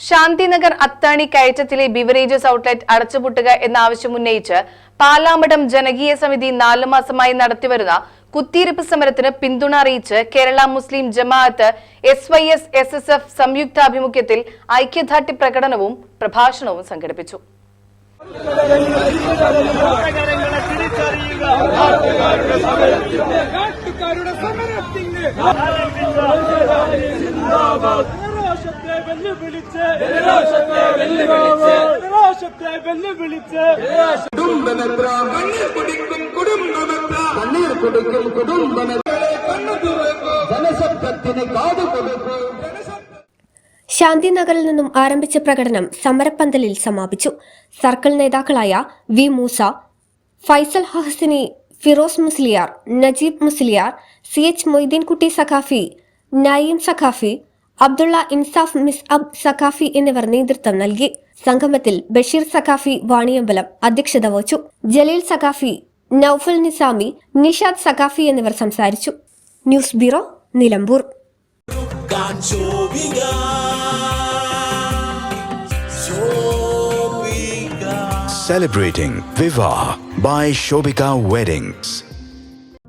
ശാന്തിനഗർ അത്താണി കയറ്റത്തിലെ beverages outlet അടച്ചുപൂട്ടുക എന്ന ആവശ്യം ഉന്നയിച്ച് പാലാമഠം ജനകീയ സമിതി നാലു മാസമായി നടത്തിവരുന്ന കുത്തിയിരിപ്പ് സമരത്തിന് പിന്തുണ അറിയിച്ച് Kerala Muslim Jamaath S Y S S S F സംയുക്താഭിമുഖ്യത്തിൽ ഐക്യദാർഢ്യ പ്രകടനവും പ്രഭാഷണവും സംഘടിപ്പിച്ചു. വെല്ലുവിളിച്ച് കുടുംബമെത്ര? കണ്ണീർ കുടിക്കും കുടുംബമെത്ര? കണ്ണീർ കുടിക്കും കുടുംബമെത്ര? കണ്ണു തുറക്കൂ. ജനശബ്ദത്തിന് കാതു കൊടുക്കൂ. ശാന്തിനഗറിൽ നിന്നും ആരംഭിച്ച പ്രകടനം സമരപ്പന്തലിൽ സമാപിച്ചു. സർക്കിൾ നേതാക്കളായ വി മൂസ ഫൈസൽ ഹഹസിനി ഫിറോസ് മുസ്ലിയാർ നജീബ് മുസ്ലിയാർ സി എച്ച് മൊയ്തീൻകുട്ടി സഖാഫി നയീം സഖാഫി അബ്ദുള്ള ഇൻസാഫ് മിസ് അബ് സഖാഫി എന്നിവർ നേതൃത്വം നൽകി. സംഗമത്തിൽ ബഷീർ സഖാഫി വാണിയമ്പലം അധ്യക്ഷത വഹിച്ചു. ജലീൽ സഖാഫി നൌഫൽ നിസാമി നിഷാദ് സഖാഫി എന്നിവർ സംസാരിച്ചു. News bureau Nilambur. Celebrating Viva by Shobika Weddings.